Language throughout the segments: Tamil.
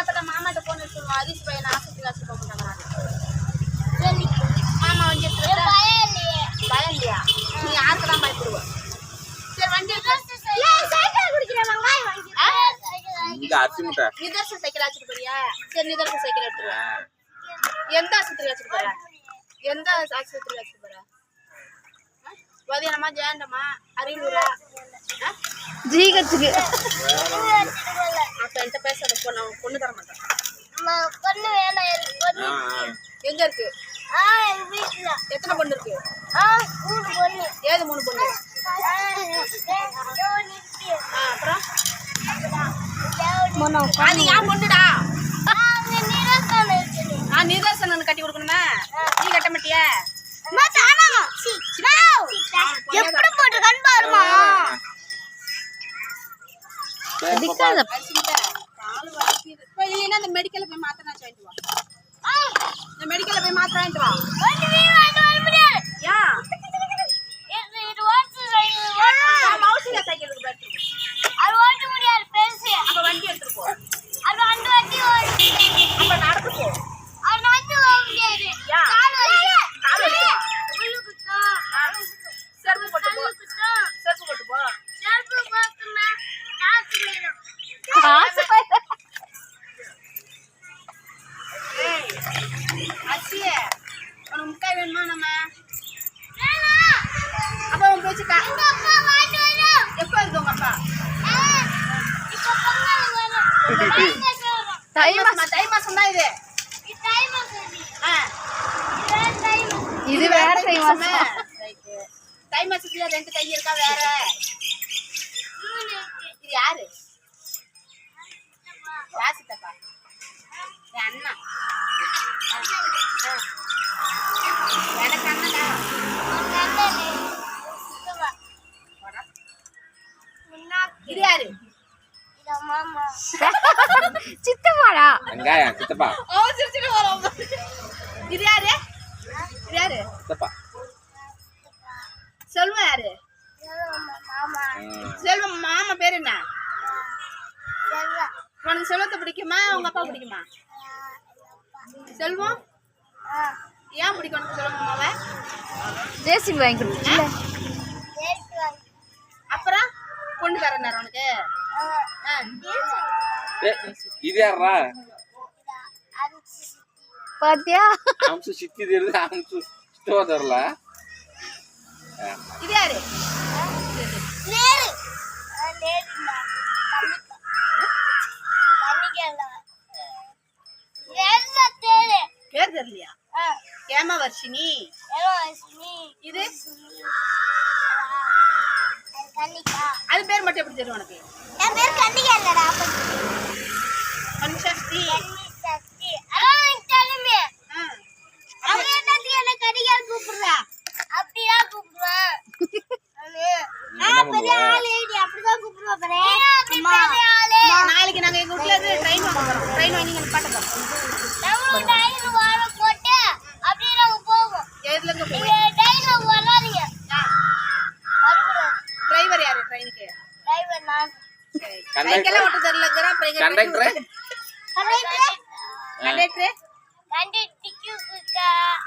என்னப்பட்ட மாமாட்ட போன் எடுத்துருவோம் அதிர்ச்சி பையன் ஆஸ்பத்திரி காசு போக மாட்டாங்க மாமா வண்டி எடுத்துட்டு பயம் இல்லையா. நீ யாருக்கு தான் பயப்படுவ? சரி வண்டி நிதர்சன சைக்கிள் வச்சுட்டு போறியா? சரி நிதர்சன சைக்கிள் எடுத்துருவா எந்த ஆஸ்பத்திரி வச்சுட்டு போற? எந்த ஆஸ்பத்திரி வச்சுட்டு போற? உதயனமா ஜெயண்டமா அரியலூரா? ஆ? என்கிட்ட பேசாத பொண்ணு பொண்ணு தர மாட்டேன். பொண்ணு வேணாம் எனக்கு பொண்ணு. எங்க இருக்கு? வீட்டுல எத்தனை பொண்ணு இருக்கு? ஆ மூணு பொண்ணு. ஏது மூணு பொண்ணு? அப்புறம்? அது என் பொண்ணுடா. நான் நிதர்சனன் கட்டி கொடுக்கணுமா? நீ கட்ட மாட்டியா. எப்படி போட்டிருக்கான்னு பாருமா. கால் வலிக்குது இப்போ இல்லைன்னா இந்த மெடிக்கல்ல போய் மாத்திரை வாங்கிட்டு வா? இந்த மெடிக்கல்ல போய் மாத்திரை வாங்கிட்டு வா. ஏன் தை மாசமா தை மாசம் தான் இது வேற தை மாசம் ரைட்டு தை மாசத்துல ரெண்டு தை இருக்கா வேற. இது யாரு? ராசித்தப்பா என் அண்ணா. சித்தமாடா வெங்காயம் சித்தப்பா அவன் சிரிச்சுட்டு இது யாரு இது யாரு சித்தப்பா செல்வம் யாரு. செல்வம் மாமா பேர் என்ன. உனக்கு செல்வத்தை பிடிக்குமா உங்க அப்பா பிடிக்குமா செல்வம் ஆ, ஏன் பிடிக்கும் செல்வம் மாமாவை ஜேசிபி வாங்கி வாங்கி. அப்புறம் பொண்ணு தரேன் உனக்கு இது யாரா. பாத்தியா? அம்சு சித்தி தெரியுது அம்சு சித்தவா தரல இது யாரு? நேரு. பேர் தெரியலையா. இது? அது பேர் மட்டும் எப்படி தெரியும் உனக்கு? என் பேர் கன்னிகா இல்லடா, அப்ப conductor conductor? Conductor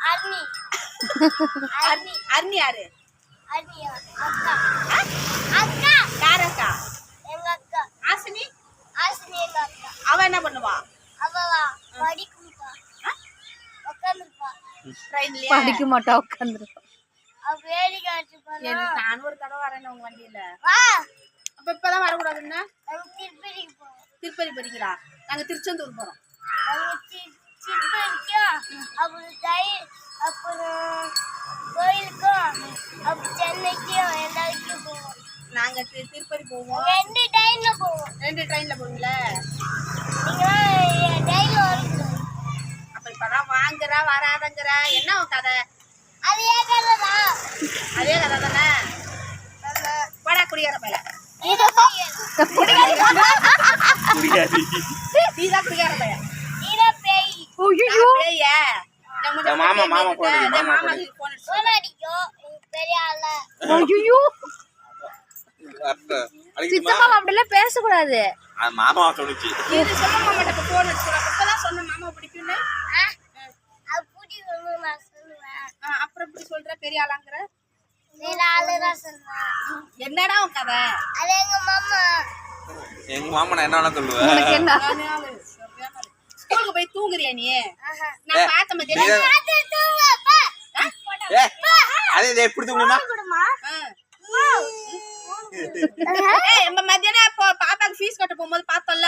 Arni. Arni. Aruni யாரு அர்னி அக்கா. அக்கா. யார் அக்கா எங்க அக்கா. ஆசினி ஆசினி எங்க அக்கா. அவ என்ன பண்ணுவா அவவா படிக்கும்பா. உட்காந்துருப்பா. ட்ரெயின்லயா படிக்க மாட்டா உட்காந்துருப்பா அவ வேடிக்கை காட்டுப்பானா? எனக்கு நானும் ஒரு தடவை வரேன் உங்க வண்டியில வா. அப்ப இப்பதான் வரக்கூடாதுன்னா? நாங்க திருப்பதிக்கு போவோம். திருப்பதி போறீங்களா? நாங்க திருச்செந்தூர் போறோம். நாங்க தி- திருப்பதிக்கும், அப்புறம் தை- அப்புறம் கோயிலுக்கும் அப்புறம் சென்னைக்கும் எல்லாருக்கும் போவோம். நாங்க தி- திருப்பதி போவோம். ரெண்டு டைம்ல போவோம். ரெண்டு ட்ரெயின்ல போவீங்களா? அப்ப இப்பதான் வாங்குறா வராதங்கிறா. என்ன கதை? அது ஏன் கதைதா அதே கதை. தானே போடா குடியார பையல முடியாது நீதான் குடியார பையன் நீரா பேய் ஐயோ பேய என் மாமா, அடி, மாமா. போன அடிக்கும் பெரிய ஆள ஐயோ சித்தப்பா அப்படிலாம் பேசக்கூடாது. மாமா சொல்லுச்சு. இது சொல்ல போன் அப்பதான் சொன்ன மாமா பிடிக்கும்னு. அது பிடிக்கணும் நான் சொல்லுவேன். ஆ, அப்புறம் இப்படி சொல்ற பெரிய ஆளாங்கிற? என்னடா உன் கதை? அது எங்க மாமா. எங்க மாமா நான் என்ன சொல்லுவேன். ஸ்கூலுக்கு போய் தூங்குறியா நீ. நான் பார்த்த நீங்க- அது தூங்கப்பா. ஏ அதே இதை எப்படி நம்ம மத்தியானம் இப்போ பாப்பாக்கு ஃபீஸ் கட்ட போகும்போது பார்த்தோம்ல